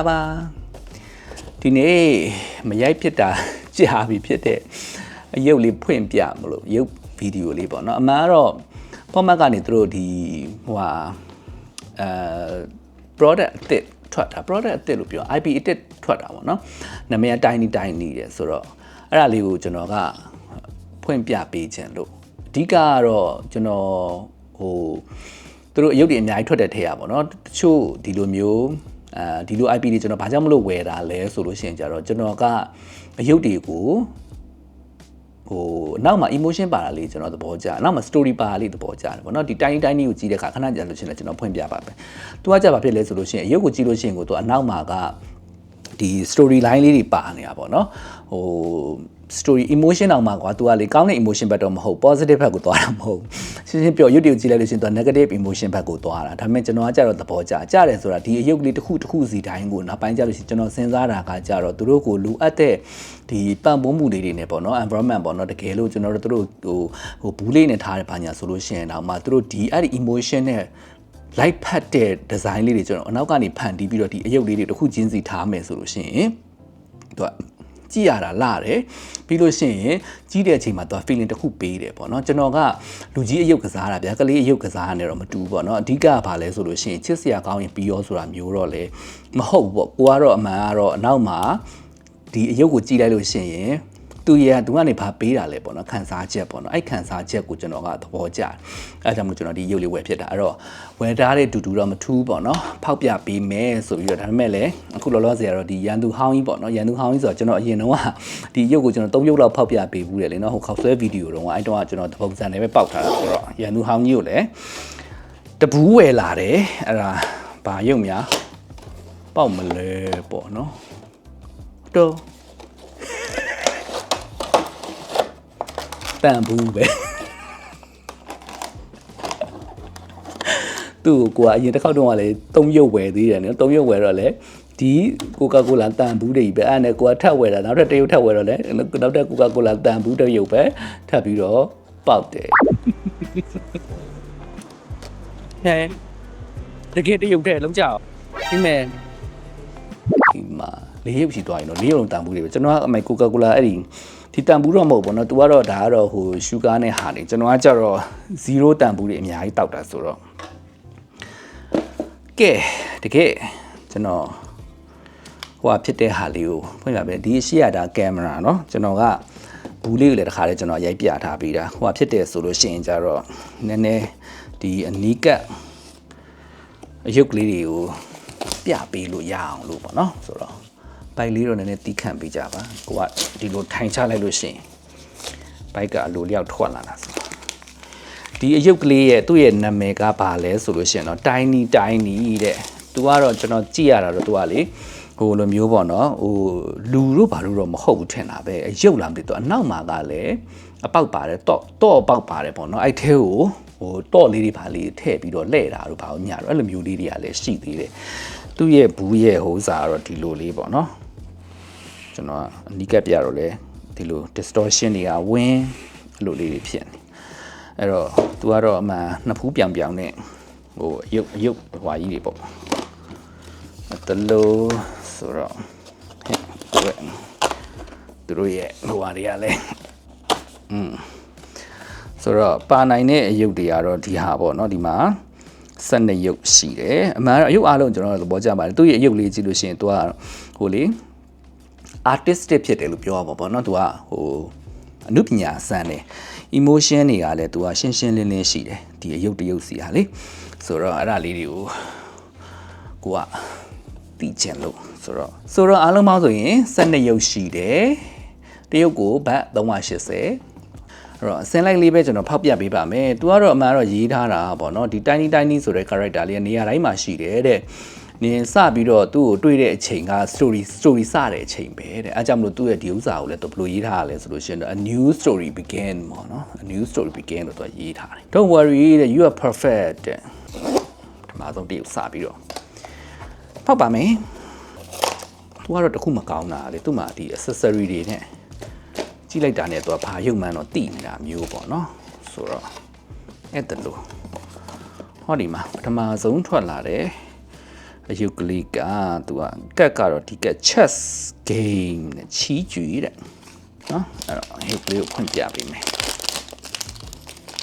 လာပါဒီနေ့မရိုက်ဖြစ်တာကြာပြီဖြစ်တဲ့အရုပ်လေးဖွင့်ပြမလို့ရုပ်ဗီဒီယိုလေးပေါ့နော်အမှန်ကတော့ format ကနေသူတို့ဒီဟိုဟာအဲ product အသစ်ထွက်တာ product အသစ်လို့ပြော IP အသစ်ထွက်တာပေါ့နော်နာမည်က tiny tiny တယ်ဆိုတော့အဲ့ဒါလေးကိုကျွန်တော်ကဖွင့်ပြပေးခြင်းလို့အဓိကကတော့ကျွန်တော်ဟိုသူတို့အရုပ်တွေအများကြီးထွက်တဲ့ထဲရပါတော့တချို့ဒီလိုမျိုး အဲဒီလို IP တွေကျွန်တော်ဘာကြောင့်မလို့ဝယ်တာလဲဆိုလို့ရှိရင်ကြတော့ကျွန်တော်ကအရုပ်တွေကိုဟိုနောက်မှာ emotion ပါတာလေးကျွန်တော်သဘောကျတယ်နောက်မှာ story ပါတာလေးသဘောကျတယ်ဗောနော်ဒီ tiny tiny ကိုကြည့်တဲ့အခါခဏကြာလို့ရှိရင်လည်းကျွန်တော်ဖွင့်ပြပါမယ်။ तू ကကြာဘာဖြစ်လဲဆိုလို့ရှိရင်အရုပ်ကိုကြည့်လို့ရှိရင်ကို तू အနောက်မှာကဒီ story line လေးတွေပါနေတာဗောနော်ဟို story emotion အောင်မှာကွာ तू ကလေကောင်းတဲ့ emotion ဘက်တော့မဟုတ် positive ဘက်ကိုသွားတာမဟုတ်ရှင်းရှင်းပြော YouTube ကြည့်လိုက်လို့ရှိရင် तू negative emotion ဘက်ကိုသွားတာဒါပေမဲ့ကျွန်တော်ကကြတော့သဘောကျကြတယ်ဆိုတာဒီအယုတ်ကလေးတစ်ခုတစ်ခုစီတိုင်းကိုနောက်ပိုင်းကျလို့ရှိရင်ကျွန်တော်စဉ်းစားတာကကြတော့သူတို့ကိုလိုအပ်တဲ့ဒီပံ့ပိုးမှုလေးတွေနဲ့ပေါ့နော် environment ပေါ့နော်တကယ်လို့ကျွန်တော်တို့သူတို့ဟိုဟိုဘူးလေးနဲ့ထားတဲ့ဘာညာဆိုလို့ရှိရင်တော့မှသူတို့ဒီအဲ့ဒီ emotion နဲ့ light ဖတ်တဲ့ design လေးတွေကျွန်တော်အနောက်ကနေဖန်တီးပြီးတော့ဒီအယုတ်လေးတွေတစ်ခုချင်းစီထားမယ်ဆိုလို့ရှိရင်သူက ကြည့်ရတာလာတယ်ပြီးလို့ရှိရင်ကြီးတဲ့အချိန်မှာသူက feeling တစ်ခုပေးတယ်ပေါ့နော်ကျွန်တော်ကလူကြီးအယုတ်ကစားတာဗျာကလေးအယုတ်ကစားရနေတော့မတူဘူးပေါ့နော်အဓိကကဘာလဲဆိုလို့ရှိရင်ချစ်စရာကောင်းရင်ပြီးရောဆိုတာမျိုးတော့လေမဟုတ်ဘူးပေါ့ကိုကတော့အမှန်ကတော့အနောက်မှာဒီအယုတ်ကိုကြည့်လိုက်လို့ရှိရင် သူရသူကနေဘာပေးတာလဲပေါ့နော်ခန်းစားချက်ပေါ့နော်အဲ့ခန်းစားချက်ကိုကျွန်တော်ကသဘောကျတယ်အဲဒါကြောင့်မို့ကျွန်တော်ဒီရုပ်လေးဝယ်ဖြစ်တာအဲ့တော့ဝယ်ထားတဲ့တူတူတော့မထူးပေါ့နော်ဖောက်ပြပေးမယ်ဆိုပြီးတော့ဒါပေမဲ့လည်းအခုလောလောဆယ်ကတော့ဒီရန်သူဟောင်းကြီးပေါ့နော်ရန်သူဟောင်းကြီးဆိုတော့ကျွန်တော်အရင်တော့ကဒီရုပ်ကိုကျွန်တော်၃ရုပ်လောက်ဖောက်ပြပေးဘူးတယ်လေနော်ဟိုခောက်ဆွဲဗီဒီယိုတော့အဲ့တော့ကကျွန်တော်တပုံစံနဲ့ပဲပောက်ထားတာဆိုတော့ရန်သူဟောင်းကြီးကိုလည်းတဘူးဝယ်လာတယ်အဲ့ဒါဘာရုပ်များပေါက်မလဲပေါ့နော်တော့ တန်ဘူးပဲသူ့ကိုကအရင်တစ်ခေါက်တုန်းကလည်း၃ရုပ်ဝယ်သေးတယ်နော်၃ရုပ်ဝယ်တော့လေဒီကိုကာကိုလာတန်ဘူးတွေပဲအဲ့နဲ့ကိုကထပ်ဝယ်တာနောက်ထပ်တစ်ရုပ်ထပ်ဝယ်တော့လေနောက်ထပ်ကိုကာကိုလာတန်ဘူးတစ်ရုပ်ပဲထပ်ပြီးတော့ပေါက်တယ်ဟဲ့တကယ်တစ်ရုပ်တည်းလုံးကြအောင်ဒီမဲ့ဒီမှာလေးရုပ်ရှိသွားရင်တော့လေးရုပ်လုံးတန်ဘူးတွေပဲကျွန်တော်ကအမေကိုကာကိုလာအဲ့ဒီ ဒီတန်ဘူးတော့မဟုတ်ဘူးเนาะ तू ကတော့ဒါကတော့ဟိုရှူကားနဲ့ဟာနေကျွန်တော်ကကြတော့0တန်ဘူးတွေအများကြီးတောက်တာဆိုတော့ကဲတကယ်ကျွန်တော်ဟိုဟာဖြစ်တဲ့ဟာလေးကိုဖွင့်ပြပေးဒီရှိရတာကင်မရာเนาะကျွန်တော်ကဘူးလေးကိုလည်းတစ်ခါလေးကျွန်တော်ရိုက်ပြထားပြီးတာဟိုဟာဖြစ်တယ်ဆိုလို့ရှိရင်ကြတော့နည်းနည်းဒီအနီးကပ်အယုတ်ကလေးတွေကိုပြပေးလို့ရအောင်လို့ပေါ့เนาะဆိုတော့ ဘိုက်လေးတော့နည်းနည်းတီးခန့်ပေးကြပါကိုကဒီလိုထိုင်ချလိုက်လို့ရှိရင်ဘိုက်ကအလိုလျောက်ထွက်လာတာဆိုဒီအယုတ်ကလေးရဲ့သူ့ရဲ့နာမည်ကဘာလဲဆိုလို့ရှိရင်တော့ tiny tiny တဲ့သူကတော့ကျွန်တော်ကြည့်ရတာတော့သူကလေဟိုလိုမျိုးပေါ့နော်ဟိုလူတို့ဘာလို့တော့မဟုတ်ဘူးထင်တာပဲအယုတ်လာမသိတော့အနောက်မှာကလည်းအပေါက်ပါတယ်တော့တော့အပေါက်ပါတယ်ပေါ့နော်အဲ့ထဲကိုဟိုတော့လေးတွေဘာလေးထည့်ပြီးတော့လှဲ့တာတို့ဘာလို့ညတော့အဲ့လိုမျိုးလေးတွေကလည်းရှိသေးတယ်သူ့ရဲ့ဘူးရဲ့ဟိုစားကတော့ဒီလိုလေးပေါ့နော် ကျွန်တော်အနီးကပ်ပြတော့လေဒီလို distortion တွေကဝင်းအဲ့လိုလေးတွေဖြစ်နေအဲ့တော့ तू ကတော့အမှန်နှစ်ဖူးပြောင်ပြောင်နဲ့ဟိုအယုတ်အယုတ်ဟွာကြီးတွေပေါ့တလို့ဆိုတော့ဟဲ့သူတို့ရဲ့ဟိုဟာတွေကလည်းอืมဆိုတော့ပါနိုင်တဲ့အယုတ်တွေကတော့ဒီဟာပေါ့เนาะဒီမှာဆက်နှစ်ရုပ်ရှိတယ်အမှန်တော့အယုတ်အားလုံးကျွန်တော်တို့သဘောကျပါတယ်သူ့ရဲ့အယုတ်လေးကြည့်လို့ရှိရင် तू ကဟိုလေ artistic ဖြစ်တယ်လို့ပြောရပါဘောเนาะသူကဟိုအမှုပညာဆန်းတယ် emotion တွေကလည်းသူကရှင်းရှင်းလင်းလင်းရှိတယ်ဒီအယုတ်တယုတ်စီဟာလေဆိုတော့အဲ့ဒါလေးတွေကိုကိုကတီးချင်လို့ဆိုတော့ဆိုတော့အားလုံးပေါင်းဆိုရင်12ရုပ်ရှိတယ်တရုပ်ကိုဘတ်380အဲ့တော့အစင်းလိုက်လေးပဲကျွန်တော်ဖောက်ပြပေးပါမယ်။ तू ကတော့အမှန်တော့ရေးထားတာပေါ့နော်။ဒီ tiny tiny ဆိုတဲ့ character လေးကနေရာတိုင်းမှာရှိတယ်တဲ့ နင်စပြီးတော့သူ့ကိုတွေ့တဲ့အချိန်က story story စတဲ့အချိန်ပဲတဲ့။အဲကြောင့်မလို့သူ့ရဲ့ဒီဥစ္စာကိုလည်းသူဘယ်လိုရေးထားရလဲဆိုလို့ရှိရင်တော့ a new story begin ပေါ့နော်။ a new story begin လို့သူရေးထားတယ်။ Don't worry that you are perfect တဲ့။ဒီမှာဆုံးတရုပ်စပြီးတော့ဖောက်ပါမယ်။ तू ကတော့တခုမကောင်းတာလေ။သူ့မှာဒီ accessory တွေနဲ့ကြည့်လိုက်တာနဲ့သူကဘာရုပ်မှန်းတော့တိနေတာမျိုးပေါ့နော်ဆိုတော့အဲ့တလို့ဟောဒီမှာပထမဆုံးထွက်လာတယ် အယုတ်ကလေးကသူကကက်ကတော့ဒီကက် chess game နဲ့ချီးကြွေတဲ့နော်အဲ့တော့အယုတ်ကလေးကိုဖွင့်ပြပေးမယ်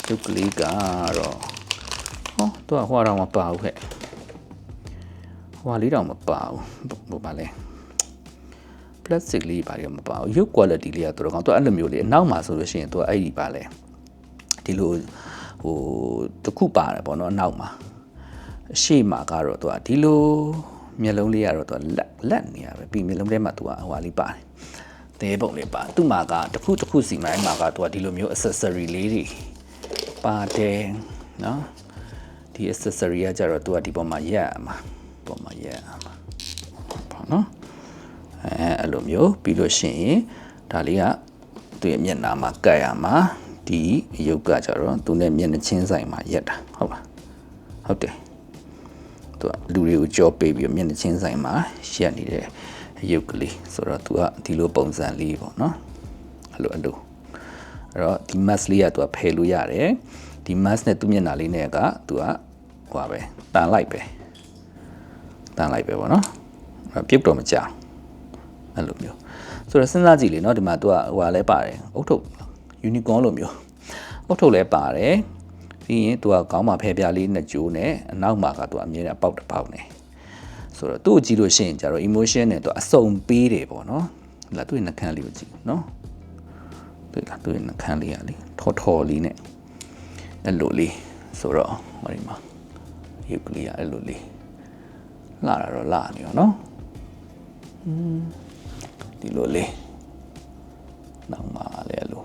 ယုတ်ကလေးကတော့ဟောသူကဟွာတော့မပါဘူးခဲ့ဟွာလေးတော့မပါဘူးဘာပါလဲ plastic လေးပါရမပါဘူးရုပ် quality လေးကတော်တော်ကောင်းသူအဲ့လိုမျိုးလေးအနောက်မှာဆိုလို့ရှိရင်သူအဲ့ဒီပါလဲဒီလိုဟိုတစ်ခုပါတယ်ပေါ့နော်အနောက်မှာ အရှိမှာကတော့သူကဒီလိုမျက်လုံးလေးကတော့သူကလက်လက်နေရပဲပြီးမျက်လုံးထဲမှာသူကဟိုဟာလေးပါတယ်တဲပုံလေးပါသူ့မှာကတစ်ခုတစ်ခုစီမှာအဲ့မှာကသူကဒီလိုမျိုး accessory လေးတွေပါတယ်နော်ဒီ accessory ကကြတော့သူကဒီပေါ်မှာရက်ရမှာပေါ်မှာရက်ရမှာပေါ့နော်အဲအဲ့လိုမျိုးပြီးလို့ရှိရင်ဒါလေးကသူ့ရဲ့မျက်နှာမှာကတ်ရမှာဒီရုပ်ကကြတော့သူနဲ့မျက်နှာချင်းဆိုင်မှာရက်တာဟုတ်လားဟုတ်တယ် သူကလူတွေကိုကြောပေးပြီးမျက်နှာချင်းဆိုင်မှာရှက်နေတဲ့ရုပ်ကလေးဆိုတော့သူကဒီလိုပုံစံလေးပေါ့နော်အဲ့လိုအဲ့လိုအဲ့တော့ဒီ mask လေးကသူကဖယ်လို့ရတယ်ဒီ mask နဲ့သူ့မျက်နှာလေးနဲ့ကသူကဟိုပါပဲတန်လိုက်ပဲတန်လိုက်ပဲပေါ့နော်ပြုတ်တော့မကြအဲ့လိုမျိုးဆိုတော့စဉ်းစားကြည့်လေနော်ဒီမှာသူကဟိုပါလဲပါတယ်အုတ်ထုတ် unicorn လိုမျိုးအုတ်ထုတ်လဲပါတယ် ပြီးရင်သူကခေါင်းမှာဖယ်ပြားလေးနှစ်ကြိုးနဲ့အနောက်မှာကသူအမြဲတမ်းပေါက်တစ်ပေါက်နေဆိုတော့သူ့ကိုကြည့်လို့ရှိရင်ကျတော့ emotion နဲ့သူအစုံပေးတယ်ပေါ့နော်လာသူ့ရဲ့နှာခမ်းလေးကိုကြည့်နော်သူ့လာသူ့ရဲ့နှာခမ်းလေးကလေထော်ထော်လေးနဲ့အဲ့လိုလေးဆိုတော့ဟိုဒီမှာယုတ်ကလေးကအဲ့လိုလေးလာတာတော့လာနေရောနော်อืมဒီလိုလေးနောက်မှာလည်းအဲ့လို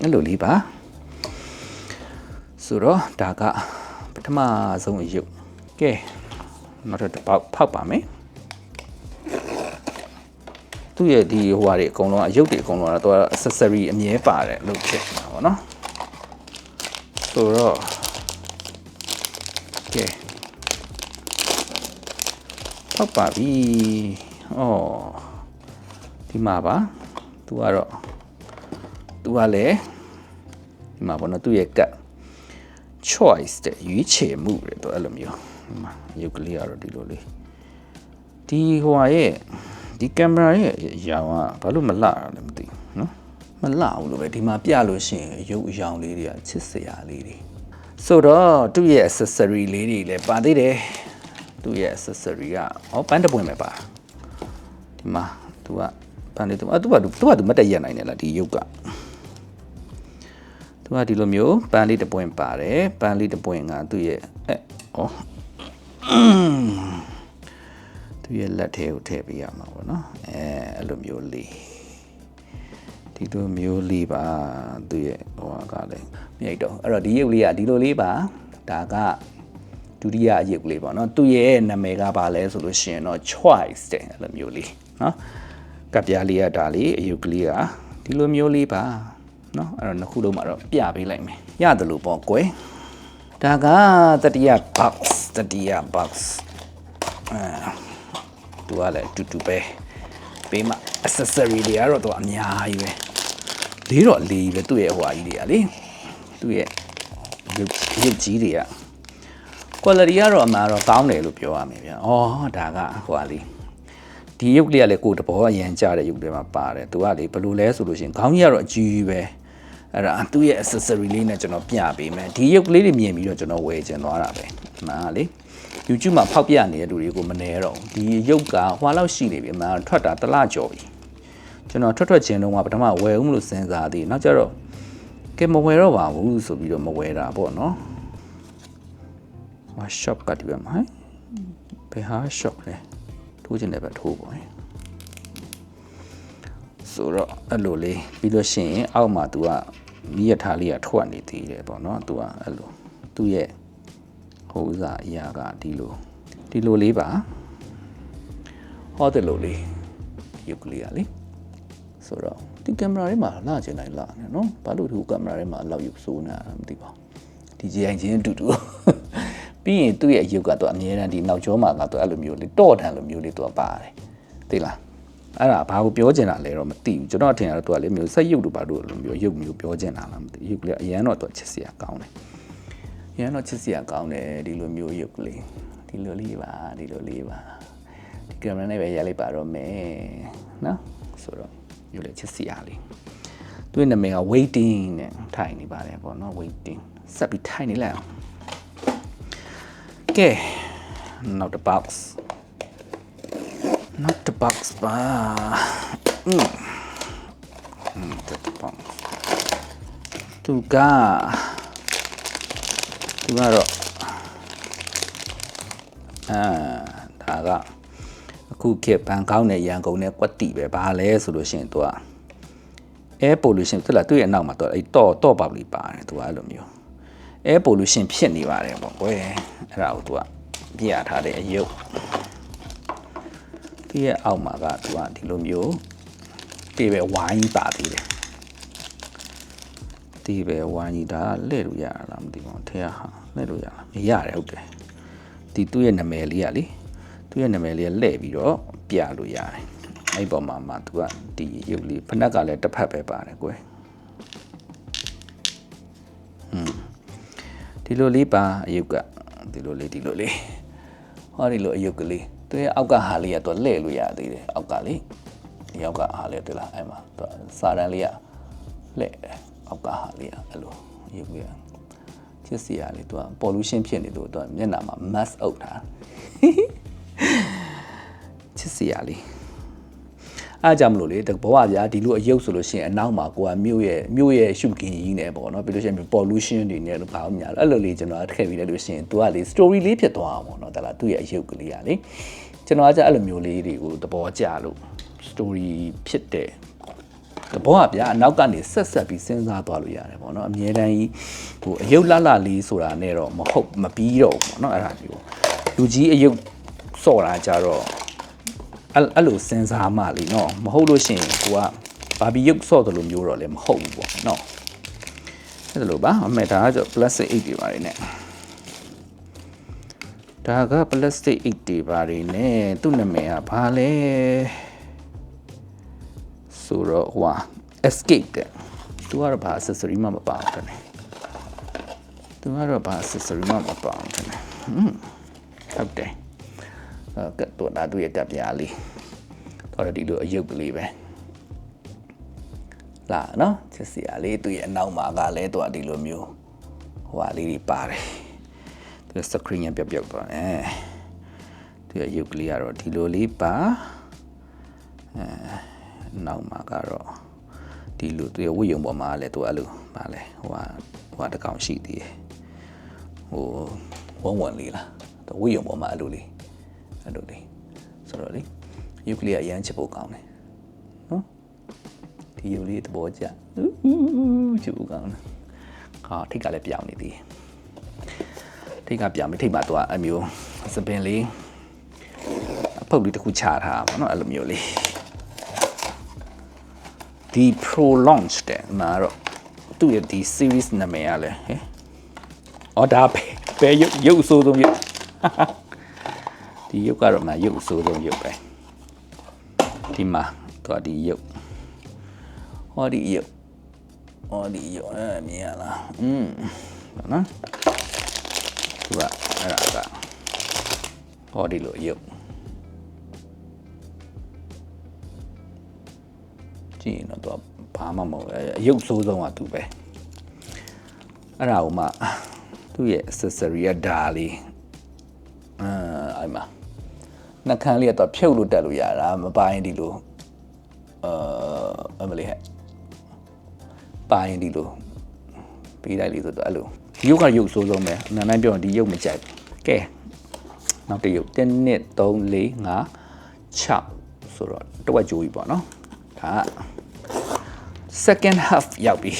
အဲ့လိုလေးပါ ဆိုတော့ဒါကပထမဆုံးအယုတ်ကဲနောက်တစ်ပေါက်ဖောက်ပါမယ်သူ့ရဲ့ဒီဟိုဟာတွေအကုန်လုံးအယုတ်တွေအကုန်လုံးကတော့ accessory အမြဲပါတယ်လို့ဖြစ်နေတာပေါ့နော်ဆိုတော့ကဲဖောက်ပါပြီဩဒီမှာပါသူကတော့သူကလည်းဒီမှာပေါ့နော်သူ့ရဲ့ကတ် choice တဲ့ရွေးချယ်မှုတဲ့သူအဲ့လိုမျိုးဒီမှာရုပ်ကလေးကတော့ဒီလိုလေးဒီဟိုဟာရဲ့ဒီကင်မရာရဲ့အရောင်ကဘာလို့မလှတာလဲမသိဘူးနော်မလှဘူးလို့ပဲဒီမှာပြလို့ရှိရင်ရုပ်အရောင်လေးတွေကချစ်စရာလေးတွေဆိုတော့သူ့ရဲ့ accessory လေးတွေလည်းပါသေးတယ်သူ့ရဲ့ accessory ကဟောပန်းတပွင့်ပဲပါဒီမှာသူကပန်းလေးသူအတူကသူကသူမတက်ရက်နိုင်တယ်လားဒီရုပ်ကသူ ကဒီလိုမျိုးပန်းလေးတစ်ပွင့်ပါတယ်ပန်းလေးတစ်ပွင့်ကသူ့ရဲ့အဲဩသူ့ရဲ့လက်ထဲကိုထည့်ပေးရမှာပေါ့နော်အဲအဲ့လိုမျိုးလေးဒီလိုမျိုးလေးပါသူ့ရဲ့ဟိုကလည်းမြိတ်တော့အဲ့တော့ဒီရုပ်လေးကဒီလိုလေးပါဒါကဒုတိယရုပ်လေးပေါ့နော်သူ့ရဲ့နာမည်ကဘာလဲဆိုလို့ရှိရင်တော့ choice တဲ့အဲ့လိုမျိုးလေးနော်ကပ်ပြားလေးကဒါလေးအယုတ်ကလေးကဒီလိုမျိုးလေးပါ เนาะအဲ့တော့နှစ်ခုလုံးမှာတော့ပြပေးလိုက်မယ်ရတယ်လို့ပေါ့ကွယ်ဒါကတတိယ box တတိယ box အဲသူကလည်းအတူတူပဲပေးမှ accessory တွေကတော့သူအများကြီးပဲလေးတော့လေးပဲသူ့ရဲ့ဟိုဟာကြီးတွေကလေသူ့ရဲ့ရုပ်ရုပ်ကြီးတွေက quality ကတော့အမှန်တော့ကောင်းတယ်လို့ပြောရမယ်ဗျာ။အော်ဒါကဟိုဟာလေးဒီရုပ်လေးကလည်းကိုယ်တဘောအရန်ကြတဲ့ရုပ်တွေမှာပါတယ်သူကလေဘယ်လိုလဲဆိုလို့ရှိရင်ခေါင်းကြီးကတော့အကြီးကြီးပဲ အဲ့ဒါသူ့ရဲ့ accessory လေးနဲ့ကျွန်တော်ပြပေးမယ်ဒီရုပ်ကလေးတွေမြင်ပြီးတော့ကျွန်တော်ဝယ်ကျင်သွားတာပဲအမှန်ကလေ YouTube မှာဖောက်ပြနေတဲ့လူတွေကိုမနေတော့ဘူးဒီရုပ်ကဟွာလောက်ရှိနေပြီအမှန်ထွက်တာတစ်လကျော်ပြီကျွန်တော်ထွက်ထွက်ချင်းတုန်းကပထမဝယ်ဦးမလို့စဉ်းစားသေးနောက်ကျတော့ကဲမဝယ်တော့ပါဘူးဆိုပြီးတော့မဝယ်တာပေါ့နော်ဟာ shop ကဒီဘက်မှာဘယ်ဟာ shop လဲထိုးချင်တယ်ပဲထိုးပေါ့ဆိုတော့အဲ့လိုလေးပြီးလို့ရှိရင်အောက်မှာ तू က မိရထားလေးကထွက်နေသေးတယ်ပေါ့နော် तू ကအဲ့လိုသူ့ရဲ့ဟိုဥစားအရာကဒီလိုဒီလိုလေးပါဟောတယ်လို့လေးရုပ်ကလေးကလေဆိုတော့ဒီကင်မရာထဲမှာလာကျင်တိုင်းလာနေနော်ဘာလို့ဒီကင်မရာထဲမှာလောက်ရုပ်စိုးနေတာမသိပါဘူးဒီကြိုင်ချင်းအတူတူပြီးရင်သူ့ရဲ့ရုပ်ကတော့အမြဲတမ်းဒီနောက်ကျောမှာကတော့အဲ့လိုမျိုးလေးတော့ထန်လိုမျိုးလေးသူကပါတယ်သိလား အဲ့ဒါဘာကိုပြောချင်တာလဲတော့မသိဘူးကျွန်တော်အထင်ကတော့သူကလေမျိုးဆက်ရုပ်တို့ဘာလို့လိုမျိုးရုပ်မျိုးပြောချင်တာလားမသိရုပ်ကလေးအရန်တော့သူချစ်စရာကောင်းတယ်ရန်တော့ချစ်စရာကောင်းတယ်ဒီလိုမျိုးရုပ်ကလေးဒီဒီလိုလေးပါဒီလိုလေးပါဒီကင်မရာနဲ့ပဲရိုက်လိုက်ပါတော့မယ်နော်ဆိုတော့ယူလေချစ်စီရလေးသူ့ရဲ့နာမည်က waiting နဲ့ထိုင်နေပါတယ်ပေါ့နော် waiting ဆက်ပြီးထိုင်နေလိုက်အောင်ကဲ not the box not the box ပါอืม not the box သူကသူကတော့အာဒါကအခုခေတ်ဘန်ကောက်နဲ့ရန်ကုန်နဲ့ကွက်တီပဲဘာလဲဆိုလို့ရှိရင်သူက air pollution tức လားသူ့ရဲ့အနောက်မှာတော့အဲ့တော့တော့ပေါက်လေးပါတယ်သူကအဲ့လိုမျိုး air pollution ဖြစ်နေပါတယ်ပေါ့ကွယ်အဲ့ဒါကိုသူကပြရထားတဲ့အယုတ် ဒီရဲ့အောက်မှာကသူကဒီလိုမျိုးဒီပဲဝိုင်းပါသေးတယ်ဒီပဲဝိုင်းကြီးဒါလဲ့လို့ရတာလားမသိဘူးထဲဟာလဲ့လို့ရလားမရတယ်ဟုတ်တယ်ဒီသူ့ရဲ့နာမည်လေးကလေသူ့ရဲ့နာမည်လေးကလဲ့ပြီးတော့ပြလို့ရတယ်အဲ့ပေါ်မှာမှသူကဒီရုပ်လေးဖနက်ကလည်းတစ်ဖက်ပဲပါတယ်ကွယ်ဒီလိုလေးပါအယုတ်ကဒီလိုလေးဒီလိုလေးဟောဒီလိုအယုတ်ကလေး သူရဲ့အောက်ကဟာလေးကတော့လဲ့လို့ရသေးတယ်အောက်ကလေးဒီအောက်ကဟာလေးတွေ့လားအဲ့မှာသူစာရန်လေးကလဲ့တယ်အောက်ကဟာလေးကအဲ့လိုအယုတ်လေးကချစ်စီရလေးသူက pollution ဖြစ်နေလို့သူကမျက်နှာမှာ mask အုပ်ထားချစ်စီရလေး အားကြောင့်မလို့လေတဘဝဗျာဒီလိုအယုတ်ဆိုလို့ရှိရင်အနောက်မှာကိုကမြို့ရဲ့မြို့ရဲ့ရှုကင်ကြီးနဲ့ပေါ့နော်ပြီးလို့ရှိရင် pollution တွေနဲ့လို့ဘာလို့ညာအဲ့လိုလေးကျွန်တော်ထည့်ပြီးလိုက်လို့ရှိရင် तू ကလေ story လေးဖြစ်သွားအောင်ပေါ့နော်ဒါလားသူ့ရဲ့အယုတ်ကလေးကလေကျွန်တော်ကကြအဲ့လိုမျိုးလေးတွေကိုသဘောကျလို့ story ဖြစ်တဲ့တဘောကဗျာအနောက်ကနေဆက်ဆက်ပြီးစဉ်းစားသွားလို့ရတယ်ပေါ့နော်အမြဲတမ်းကြီးဟိုအယုတ်လှလှလေးဆိုတာနဲ့တော့မဟုတ်မပြီးတော့ဘူးပေါ့နော်အဲ့ဒါမျိုးလူကြီးအယုတ်စော့တာကြတော့ အဲ့လိုစဉ်းစားမှလीเนาะမဟုတ်လို့ရှိရင်ကိုကဘာဘီရုပ်ဆော့တယ်လို့မျိုးတော့လည်းမဟုတ်ဘူးပေါ့เนาะအဲ့ဒါလိုပါအမေဒါကကျ plastic 8တွေပါတယ် ਨੇ ဒါက plastic 8တွေပါတယ် ਨੇ သူ့နာမည်ကဘာလဲဆိုတော့ဟွာ escape တဲ့သူကတော့ဘာ accessory မှမပါဘူးတဲ့သူကတော့ဘာ accessory မှမပါဘူးတဲ့ဟုတ်တယ် ကတော့ဒါသူရဲ့ကပ်ပြားလေးတော့ဒီလိုအယုတ်ကလေးပဲလာနော်ချစ်စရာလေးသူရဲ့အနောက်မှာကလည်းသူကဒီလိုမျိုးဟိုဟာလေးတွေပါတယ်သူ screen ရပြောက်ပြောက်သွားတယ်သူရဲ့အယုတ်ကလေးကတော့ဒီလိုလေးပါအဲနောက်မှာကတော့ဒီလိုသူရဲ့ဝိယုံပေါ်မှာလည်းသူအဲ့လိုပါလဲဟိုဟာဟိုဟာတစ်ကောင်ရှိသေးတယ်ဟိုဝုံဝံလေးလားသူဝိယုံပေါ်မှာအဲ့လိုလေး အဲ့လိုလေးဆိုတော့လေယုကလီကအရန်ချစ်ဖို့ကောင်းတယ်နော်ဒီယုလေးသဘောကျချစ်ဖို့ကောင်းတယ်ဟာထိတ်ကလည်းပြောင်းနေသေးတယ်ထိတ်ကပြောင်းပြီးထိတ်မှာသူကအမျိုးစပင်လေးအပုတ်လေးတစ်ခုချထားတာပေါ့နော်အဲ့လိုမျိုးလေးဒီ prolonged တဲ့မှာတော့သူ့ရဲ့ဒီ series နာမည်ကလည်းဟဲ့အော်ဒါပဲပဲရုပ်ရုပ်အဆိုးဆုံးရုပ် ဒီရုပ်ကတော့မှရုပ်အဆိုးဆုံးရုပ်ပဲဒီမှာတော့ဒီရုပ်ဟောဒီရုပ်ဟောဒီရုပ်အဲမြင်ရလားอืมနော်သူကအဲ့ဒါကဟောဒီလိုရုပ်ကြည့်ရင်တော့သူကဘာမှမဟုတ်ဘူးအရုပ်ဆိုးဆုံးကသူပဲအဲ့ဒါဟိုမှသူ့ရဲ့ accessory ကဒါလေးအာအဲ့မှာ နှကန်းလေးကတော့ဖြုတ်လို့တက်လို့ရတာမပါရင်ဒီလိုအာအမလေးဟဲ့ပါရင်ဒီလိုပေးလိုက်လေးဆိုတော့အဲ့လိုဒီရုပ်ကရုပ်ဆိုးဆုံးပဲအမှန်တမ်းပြောရင်ဒီရုပ်မကြိုက်ဘူးကဲနောက်တစ်ရုပ်1 2 3 4 5 6ဆိုတော့တဝက်ကြိုးကြီးပေါ့နော်ဒါက second half ရောက်ပြီ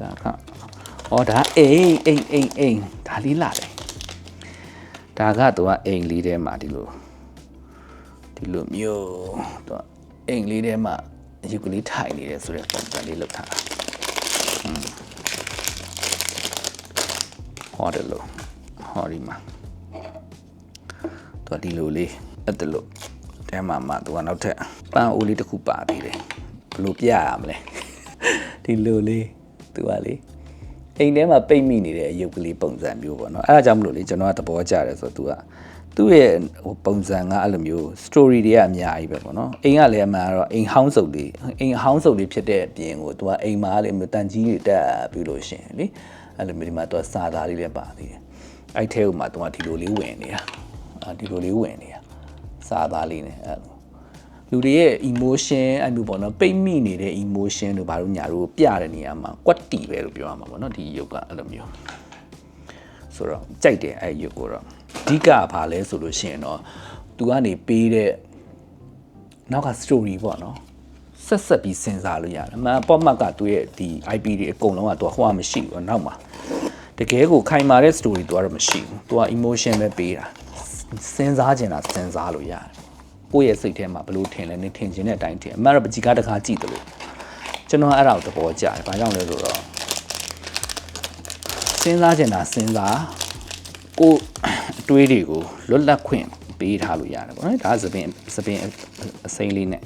ဒါက အော်ဒါအိမ်အိမ်အိမ်အိမ်ဒါလေးလာတယ်ဒါကသူကအိမ်လေးထဲမှာဒီလိုဒီလိုမျိုးသူကအိမ်လေးထဲမှာယူကလေးထိုင်နေတယ်ဆိုတဲ့ပုံစံလေးလောက်ထားတာဟောတယ်လို့ဟောဒီမှာသူကဒီလိုလေးအဲ့ဒါလို့တဲမှာမှသူကနောက်ထပ်ပန်းအိုးလေးတစ်ခုပါသေးတယ်ဘယ်လိုပြရမလဲဒီလိုလေးသူကလေ အိမ်ထဲမှာပိတ်မိနေတဲ့အယုတ်ကလေးပုံစံမျိုးပေါ့နော်အဲ့ဒါကြောင့်မလို့လေကျွန်တော်ကသဘောကျတယ်ဆိုတော့ तू ကသူ့ရဲ့ဟိုပုံစံကအဲ့လိုမျိုး story တွေကအများကြီးပဲပေါ့နော်အိမ်ကလည်းအမှန်တော့အိမ်ဟောင်းစုပ်လေးအိမ်ဟောင်းစုပ်လေးဖြစ်တဲ့အပြင်ကို तू ကအိမ်မှာလည်းတန်ကြီးတွေတက်ပြီးလို့ရှရင်လေအဲ့လိုမျိုးဒီမှာ तू စာသားလေးလည်းပါသေးတယ်အဲ့ထဲမှာ तू ကဒီလိုလေးဝင်နေတာအာဒီလိုလေးဝင်နေတာစာသားလေးနဲ့အဲ့ လိုလူတွေရဲ့ emotion အဲ့လိုပေါ့နော်ပိတ်မိနေတဲ့ emotion တို့ဘာလို့ညာတို့ပြတဲ့နေရာမှာကွက်တီပဲလို့ပြောရမှာပေါ့နော်ဒီယုတ်ကအဲ့လိုမျိုးဆိုတော့ကြိုက်တယ်အဲ့ယုတ်ကိုတော့အဓိကဘာလဲဆိုလို့ရှိရင်တော့သူကနေပေးတဲ့နောက်က story ပေါ့နော်ဆက်ဆက်ပြီးစဉ်းစားလို့ရတယ်အမှန်ပေါ့မှတ်ကသူ့ရဲ့ဒီ IP တွေအကုန်လုံးကသူကဟိုကမရှိဘူးနောက်မှာတကယ်ကိုခိုင်မာတဲ့ story သူကတော့မရှိဘူးသူက emotion ပဲပေးတာစဉ်းစားကျင်တာစဉ်းစားလို့ရတယ် ကိုယ့်ရဲ့စိတ်ထဲမှာဘလို့ထင်လဲနေထင်ခြင်းတဲ့အတိုင်းထင်အမှန်တော့ပကြီးကားတကားကြည့်တယ်လို့ကျွန်တော်အဲ့ဒါကိုသဘောကျတယ်ဘာကြောင့်လဲဆိုတော့စဉ်းစားကျင်တာစဉ်းစားကိုယ်အတွေးတွေကိုလွတ်လပ်ခွင့်ပေးထားလို့ရတယ်ပေါ့နော်ဒါကသပင်သပင်အစိမ်းလေးနဲ့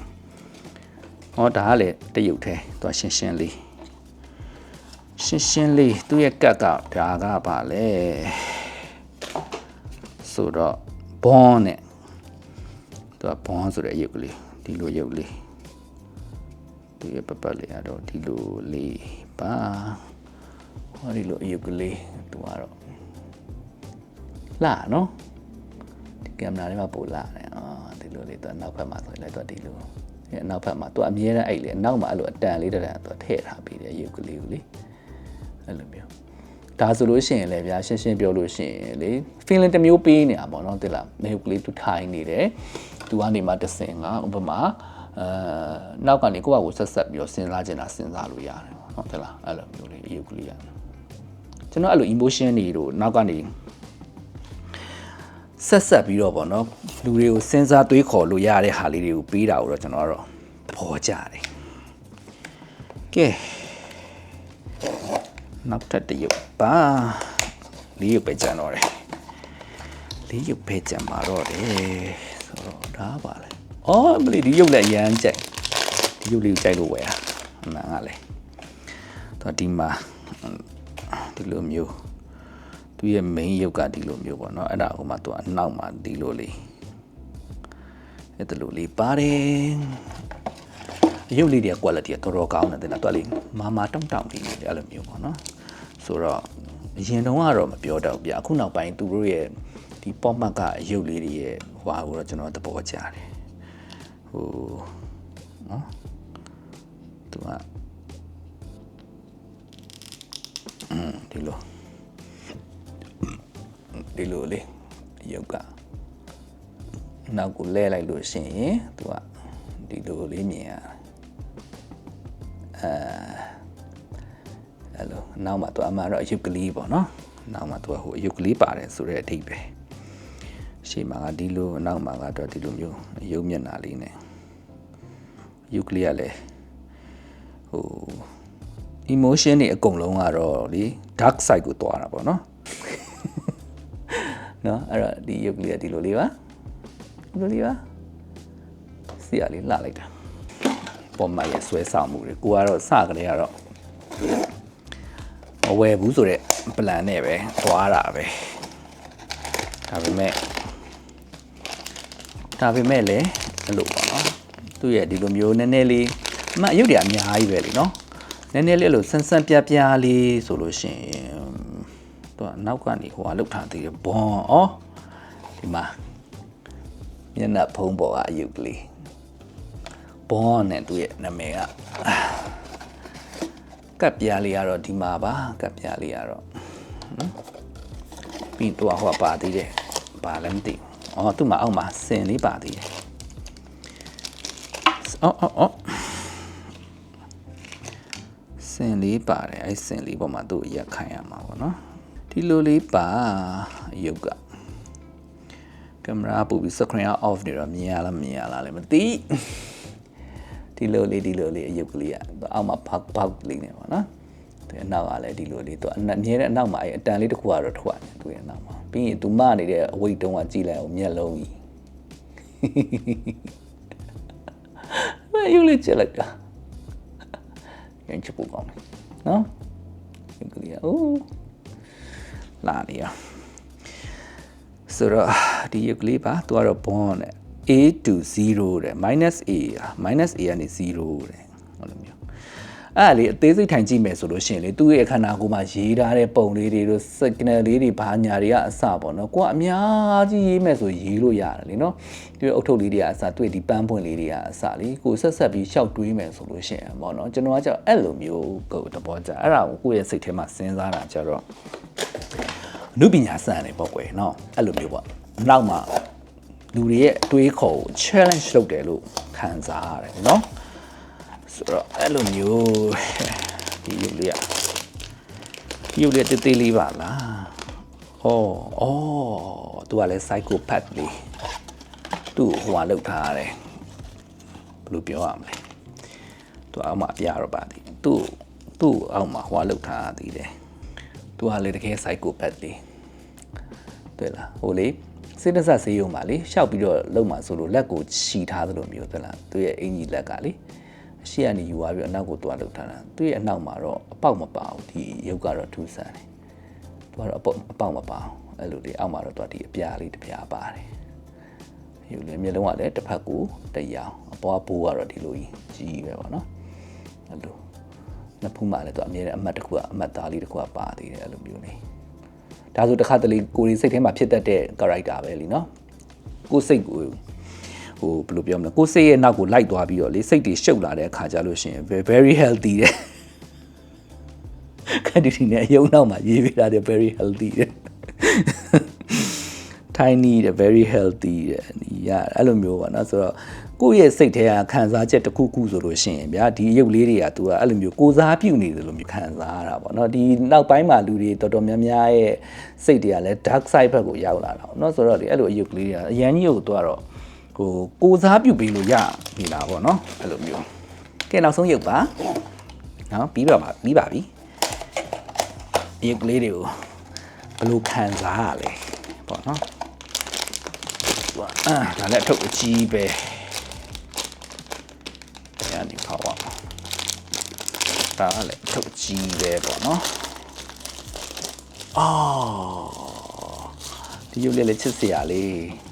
ဟောဒါကလည်းတရုတ်သေးသူကရှင်းရှင်းလေးရှင်းရှင်းလေးသူ့ရဲ့ကတ်ကဒါကပါလေဆိုတော့ဘွန်နဲ့ သူကဘွန်ဆိုတဲ့ရုပ်ကလေးဒီလိုရုပ်လေးသူရဲ့ပပတ်လေးကတော့ဒီလိုလေးပါဟောဒီလိုရုပ်ကလေးသူကတော့လာနော်ဒီကင်မရာလေးမှာပို့လာတယ်အာဒီလိုလေးတော့နောက်ဘက်မှာဆိုရင်လည်းတော့ဒီလိုဒီအနောက်ဘက်မှာသူအမြဲတမ်းအဲ့လေအနောက်မှာအဲ့လိုအတန်လေးတည်းသူထည့်ထားပြီးတယ်ရုပ်ကလေးကိုလေအဲ့လိုမျိုးဒါဆိုလို့ရှိရင်လည်းဗျာရှင်းရှင်းပြောလို့ရှိရင်လေ feeling တစ်မျိုးပေးနေတာပေါ့နော်တိလားမေကလေးသူထိုင်နေတယ် သူကနေမှတဆင်ကဥပမာအဲနောက်ကနေကိုယ့်ဘာကိုဆက်ဆက်ပြီးတော့စဉ်းစားချင်တာစဉ်းစားလို့ရတယ်ဟုတ်တယ်လားအဲ့လိုမျိုးလေးရုပ်ကလေးရတယ်ကျွန်တော်အဲ့လို emotion တွေတို့နောက်ကနေဆက်ဆက်ပြီးတော့ဗောနော်လူတွေကိုစဉ်းစားတွေးခေါ်လို့ရတဲ့ဟာလေးတွေကိုပေးတာကိုတော့ကျွန်တော်ကတော့သဘောကျတယ်ကဲနောက်ထပ်တစ်ရုပ်ပါလေးရုပ်ပဲကြံတော့တယ်လေးရုပ်ပဲကြံมาတော့တယ်ဆိုတော့ဒါ ပါလေအော်မလီဒီရုပ်လည်းအရန်ကြိုက်ဒီရုပ်လေးကိုကြိုက်လို့ဝယ်တာအမှန်ကလည်းတော့ဒီမှာဒီလိုမျိုးသူရဲ့ main ရုပ်ကဒီလိုမျိုးပေါ့နော်အဲ့ဒါဟိုမှာသူအနောက်မှာဒီလိုလေးအဲ့ဒါလိုလေးပါတယ်ရုပ်လေးတွေက quality ကတော်တော်ကောင်းတယ်တဲ့နော်သူကလေမာမာတောင့်တောင့်ဒီလိုအဲ့လိုမျိုးပေါ့နော်ဆိုတော့အရင်တုန်းကတော့မပြောတော့ဗျအခုနောက်ပိုင်းသူတို့ရဲ့ ဒီ pop mark ကရုပ်လေးတွေရဲ့ဟွာကိုတော့ကျွန်တော်သဘောကျတယ်ဟိုနော်သူကอืมဒီလိုဒီလိုလေးရုပ်ကနောက်ကိုလဲလိုက်လို့ရှိရင်သူကဒီလိုလေးမြင်ရအဲအဲ့လိုနောက်မှာသူအမှန်တော့အယုတ်ကလေးပေါ့နော်နောက်မှာသူကဟိုအယုတ်ကလေးပါတယ်ဆိုတဲ့အဓိပ္ပာယ် ရှေ့မှာကဒီလိုနောက်မှာကတော့ဒီလိုမျိုးအယုတ်မျက်နှာလေးနဲ့ယုတ်ကလေးကလည်းဟို emotion တွေအကုန်လုံးကတော့လေ dark side ကိုတွားတာပေါ့နော်နော်အဲ့တော့ဒီရုပ်ကလေးကဒီလိုလေးပါဒီလိုလေးပါစီရလေးလှလိုက်တာပေါ်မှာရဆွဲဆောင်မှုတွေကိုကတော့စကလေးကတော့မဝယ်ဘူးဆိုတော့ပလန်နဲ့ပဲသွားတာပဲဒါပေမဲ့ ဒါပေမဲ့လည်းအဲ့လိုပါနော်သူ့ရဲ့ဒီလိုမျိုးနည်းနည်းလေးအမအယုတ်တွေအများကြီးပဲလीနော်နည်းနည်းလေးအဲ့လိုဆန်းဆန်းပြပြလေးဆိုလို့ရှိရင်သူကနောက်ကနေဟိုဟာလောက်ထားသေးတယ်ဘွန်ဩဒီမှာမျက်နှာဖုံးပေါ်ကအယုတ်ကလေးဘွန်နဲ့သူ့ရဲ့နာမည်ကကပ်ပြားလေးကတော့ဒီမှာပါကပ်ပြားလေးကတော့နော်ပြီးတော့ဟိုပါသေးတယ်ဘာလဲမသိဘူး အော်သူ့မှာအောက်မှာစင်လေးပါသေးတယ်အော်အော်အော်စင်လေးပါတယ်အဲ့စင်လေးပေါ်မှာသူ့ရက်ခိုင်းရမှာပေါ့နော်ဒီလိုလေးပါရုပ်ကကင်မရာပူပြီး screen off နေတော့မြင်ရလားမြင်ရလားလည်းမသိဒီလိုလေးဒီလိုလေးအရုပ်ကလေးကအောက်မှာဖောက်ဖောက်လေးနေပါနော် ဒီအနောက်ကလည်းဒီလိုလေးသူအမြဲတမ်းအနောက်မှာအဲ့အတန်လေးတစ်ခုကတော့ထွက်နေသူရဲ့အနောက်မှာပြီးရင်သူမနေတဲ့အဝိတ်တုံးကကြည့်လိုက်အောင်မျက်လုံးကြီးမယူလေးချက်လိုက်တာရင်ချပူကောင်းတယ်နော်ရုပ်ကလေးကအိုးလာနေရဆိုတော့ဒီရုပ်ကလေးပါသူကတော့ bond နဲ့ a to 0တဲ့ minus a อ่ะ minus a ကနေ0တဲ့ဟောလိုမျိုး အဲ့ဒါလေးအသေးစိတ်ထိုင်ကြည့်မယ်ဆိုလို့ရှိရင်လေသူ့ရဲ့ခန္ဓာကိုယ်မှာရေးထားတဲ့ပုံလေးတွေတို့ signal လေးတွေဘာညာတွေကအစပေါ့နော်ကိုကအများကြီးရေးမယ်ဆိုရေးလို့ရတယ်လေနော်သူ့ရဲ့အုတ်ထုတ်လေးတွေကအစတွေ့ဒီပန်းပွင့်လေးတွေကအစလေကိုဆက်ဆက်ပြီးရှောက်တွေးမယ်ဆိုလို့ရှိရင်ပေါ့နော်ကျွန်တော်ကကြောက်အဲ့လိုမျိုးကိုသဘောကျအဲ့ဒါကိုကိုယ့်ရဲ့စိတ်ထဲမှာစဉ်းစားတာကြတော့အမှုပညာစံတယ်ပေါ့ကွယ်နော်အဲ့လိုမျိုးပေါ့နောက်မှာလူတွေရဲ့တွေးခေါ်ကို challenge လုပ်တယ်လို့ခံစားရတယ်နော် ဆိုတော့အဲ့လိုမျိုးဒီရုပ်လေးอ่ะဒီရုပ်လေးတေးသေးလေးပါလားဩဩသူကလည်း psychopath လေးသူ့ကိုဟိုဟာလောက်ထားရတယ်ဘယ်လိုပြောရမလဲသူအောက်မှာပြတော့ပါသည်သူ့သူ့အောက်မှာဟိုဟာလောက်ထားရသေးတယ်သူကလည်းတကယ် psychopath လေးတွေ့လားဟိုလေစိတ်တဆက်ဆေးရုံပါလေရှောက်ပြီးတော့လုံမှာဆိုလို့လက်ကိုခြီထားသလိုမျိုးသလားသူရဲ့အင်ကြီးလက်ကလေ အရှိကနေယူသွားပြီးအနောက်ကိုတွားလောက်ထားတာသူရဲ့အနောက်မှာတော့အပေါက်မပါဘူးဒီရုပ်ကတော့ထူးဆန်းတယ်သူကတော့အပေါက်အပေါက်မပါဘူးအဲ့လိုလေအောက်မှာတော့တွားဒီအပြားလေးတစ်ပြားပါတယ်ယူလေမျက်လုံးကလည်းတစ်ဖက်ကိုတရားအပေါ်ဘိုးကတော့ဒီလိုကြီးကြီးပဲပေါ့နော်အဲ့လိုနှစ်ဖူးမှလည်းသူအမြဲတမ်းအမတ်တစ်ခုကအမတ်သားလေးတစ်ခုကပါသေးတယ်အဲ့လိုမျိုးနေဒါဆိုတစ်ခါတလေကိုရီစိတ်ထဲမှာဖြစ်တတ်တဲ့ character ပဲလीနော်ကိုစိတ်ကို ဟိုဘယ်လိုပြောမလဲကိုစိတ်ရဲ့နောက်ကိုလိုက်သွားပြီးတော့လေစိတ်တွေရှုပ်လာတဲ့အခါကြလို့ရှိရင် very healthy တဲ့ခက်တီတီနဲ့အယုံနောက်မှာရေးပေးတာတဲ့ very healthy တဲ့ tiny တဲ့ very healthy တဲ့ဒီရအဲ့လိုမျိုးပါเนาะဆိုတော့ကိုယ့်ရဲ့စိတ်ထဲကခံစားချက်တစ်ခုခုဆိုလို့ရှိရင်ဗျာဒီရုပ်လေးတွေက तू ကအဲ့လိုမျိုးကိုစားပြုနေတယ်လို့မျိုးခံစားရတာပေါ့เนาะဒီနောက်ပိုင်းမှာလူတွေတော်တော်များများရဲ့စိတ်တွေကလည်း dark side ဘက်ကိုရောက်လာတာပေါ့เนาะဆိုတော့ဒီအဲ့လိုရုပ်ကလေးတွေကအရန်ကြီးကို तू ကတော့ ဟိုကိုစားပြုပေးလို့ရနေတာပေါ့နော်အဲ့လိုမျိုးကဲနောက်ဆုံးရုပ်ပါနော်ပြီးပါပါပြီးပါပြီရုပ်ကလေးတွေကိုဘလို့ခံစားရလဲပေါ့နော်အာဒါလည်းအထုပ်အကြီးပဲရန်ဒီပါဝါဒါလည်းအထုပ်အကြီးပဲပေါ့နော်အော်ဒီရုပ်လေးလည်းချစ်စရာလေး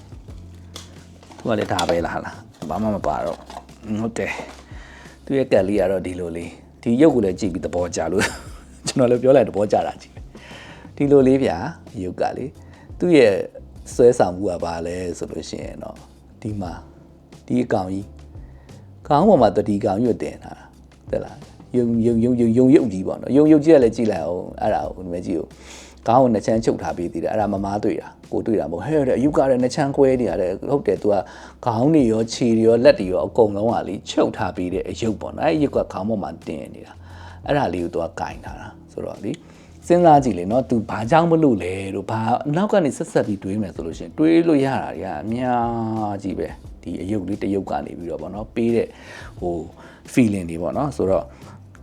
သူကလည်းဒါပဲလားဟာလား။ဘာမှမပါတော့။ဟုတ်တယ်။သူရဲ့ကက်လေးကတော့ဒီလိုလေး။ဒီရုပ်ကိုလည်းကြည့်ပြီးသဘောကျလို့ကျွန်တော်လည်းပြောလိုက်သဘောကျတာကြည့်။ဒီလိုလေးဗျာရုပ်ကလေသူ့ရဲ့ဆွဲဆောင်မှုကပါလဲဆိုလို့ရှိရင်တော့ဒီမှာဒီအကောင်ကြီးခေါင်းပေါ်မှာတတိကောင်ကြီးကိုတင်ထားတာတဲ့လားယုံယုံယုံယုံယုံရုပ်ကြီးပေါ့နော်ယုံရုပ်ကြီးကလည်းကြည့်လိုက်အောင်အဲ့ဒါကိုဒီမဲ့ကြည့် ကားကိုနှစ်ချမ်းချုပ်ထားပြီးသေးတယ်အဲ့ဒါမမားတွေ့တာကိုတွေ့တာမဟုတ်ဟဲ့တဲ့အယူကတဲ့နှစ်ချမ်းကွဲနေရတယ်ဟုတ်တယ်သူကခေါင်းတွေရောခြေတွေရောလက်တွေရောအကုန်လုံးကလေချုပ်ထားပြီးတဲ့အယုတ်ပေါ့နော်အဲ့ဒီကခေါင်းပေါ်မှာတင်နေတာအဲ့ဒါလေးကိုသူကကင်ထားတာဆိုတော့လေစဉ်းစားကြည့်လေနော် तू ဘာကြောင့်မလို့လဲလို့ဘာနောက်ကနေဆက်ဆက်ပြီးတွေးမယ်ဆိုလို့ရှင်တွေးလို့ရတာတွေကအများကြီးပဲဒီအယုတ်လေးတယုတ်ကနေပြီးတော့ဗောနော်ပေးတဲ့ဟို feeling တွေဗောနော်ဆိုတော့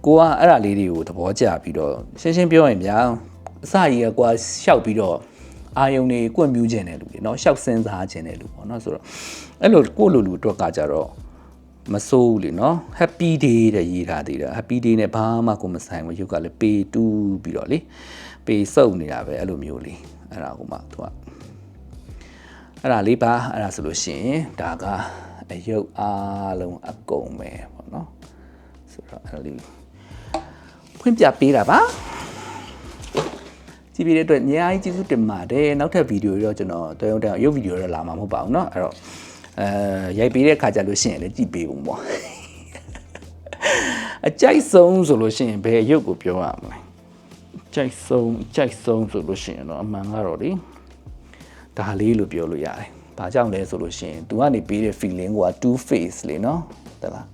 ကိုကအဲ့ဒါလေးတွေကိုသဘောကျပြီးတော့ရှင်းရှင်းပြောရင်ဗျာ အစကြီးကကွာရှောက်ပြီးတော့အာယုံတွေကိုယ်မြူးခြင်းတဲ့လူတွေเนาะရှောက်စင်းစားခြင်းတဲ့လူပေါ့เนาะဆိုတော့အဲ့လိုကိုယ့်လိုလူအတွက်ကကြတော့မစိုးဘူးလေเนาะ happy day တဲ့ရေးထားသေးတာ happy day နဲ့ဘာမှကိုမဆိုင်ဘူးရုပ်ကလည်းပေတူးပြီးတော့လေပေစုပ်နေတာပဲအဲ့လိုမျိုးလေးအဲ့ဒါကိုမှသူကအဲ့ဒါလေးပါအဲ့ဒါဆိုလို့ရှိရင်ဒါကအယုတ်အားလုံးအကုန်ပဲပေါ့เนาะဆိုတော့အဲ့ဒါလေးဖွင့်ပြပေးတာပါ ကြည့်ပြီးတဲ့အတွက်အများကြီးကျေးဇူးတင်ပါတယ်နောက်ထပ်ဗီဒီယိုတော့ကျွန်တော်တော်ရုံတန်ရုပ်ဗီဒီယိုတော့လာမှာမဟုတ်ပါဘူးเนาะအဲ့တော့အဲရိုက်ပေးတဲ့ခါကြလို့ရှိရင်လည်းကြည့်ပေးဦးပေါ့အကြိုက်ဆုံးဆိုလို့ရှိရင်ဘယ်ရုပ်ကိုပြောရမလဲကြိုက်ဆုံးကြိုက်ဆုံးဆိုလို့ရှိရင်တော့အမှန်ကတော့လေဒါလေးလို့ပြောလို့ရတယ်။ဘာကြောင့်လဲဆိုလို့ရှိရင် तू ကနေပေးတဲ့ feeling က two face လေနော်။တလား။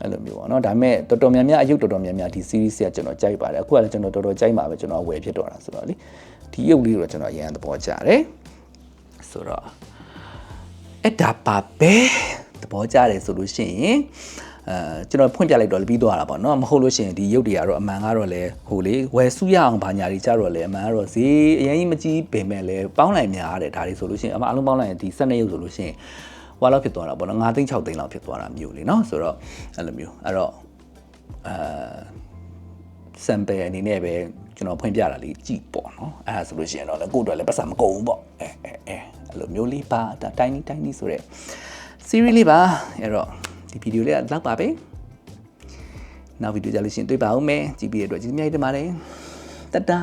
အဲ့လိုမျိုးပေါ့နော်။ဒါပေမဲ့တော်တော်များများအယုတ်တော်တော်များများဒီ series ကကျွန်တော်ကြိုက်ပါတယ်။အခုကလည်းကျွန်တော်တော်တော်ကြိုက်မှာပဲကျွန်တော်ဝယ်ဖြစ်တော့တာဆိုတော့လေ။ဒီရုပ်လေးကိုကျွန်တော်အရင်သဘောကျတယ်။ဆိုတော့အဲ့ဒါပါပဲသဘောကျတယ်ဆိုလို့ရှိရင်အဲကျွန်တော်ဖွင့်ပြလိုက်တော့ပြီးသွားတာပေါ့နော်မဟုတ်လို့ရှိရင်ဒီရုပ်တွေကတော့အမှန်ကတော့လေဟိုလေဝယ်စုရအောင်ဘာညာတွေကြတော့လေအမှန်ကတော့ဈေးအရင်ကြီးမကြီးပင်မဲ့လေပေါင်းလိုက်များတယ်ဒါတွေဆိုလို့ရှိရင်အမှအလုံးပေါင်းလိုက်ရင်ဒီ12ရုပ်ဆိုလို့ရှိရင် ဟွာလောက်ဖြစ်သွားတာပေါ့နော်9သိန်း6သိန်းလောက်ဖြစ်သွားတာမျိုးလေနော်ဆိုတော့အဲ့လိုမျိုးအဲ့တော့အဲ sample အနေနဲ့ပဲကျွန်တော်ဖွင့်ပြတာလေးကြည့်ပေါ့နော်အဲ့ဒါဆိုလို့ရှိရင်တော့လည်းကိုယ့်အတွက်လည်းပတ်စံမကုန်ဘူးပေါ့အဲအဲအဲအဲ့လိုမျိုးလေးပါဒါ tiny tiny ဆိုတဲ့ series လေးပါအဲ့တော့ဒီဗီဒီယိုလေးကလောက်ပါပဲနောက်ဗီဒီယိုကြလို့ရှိရင်တွေ့ပါဦးမယ်ကြည့်ပြီးတဲ့အတွက်ကျေးဇူးအများကြီးတင်ပါတယ်တတ်တာ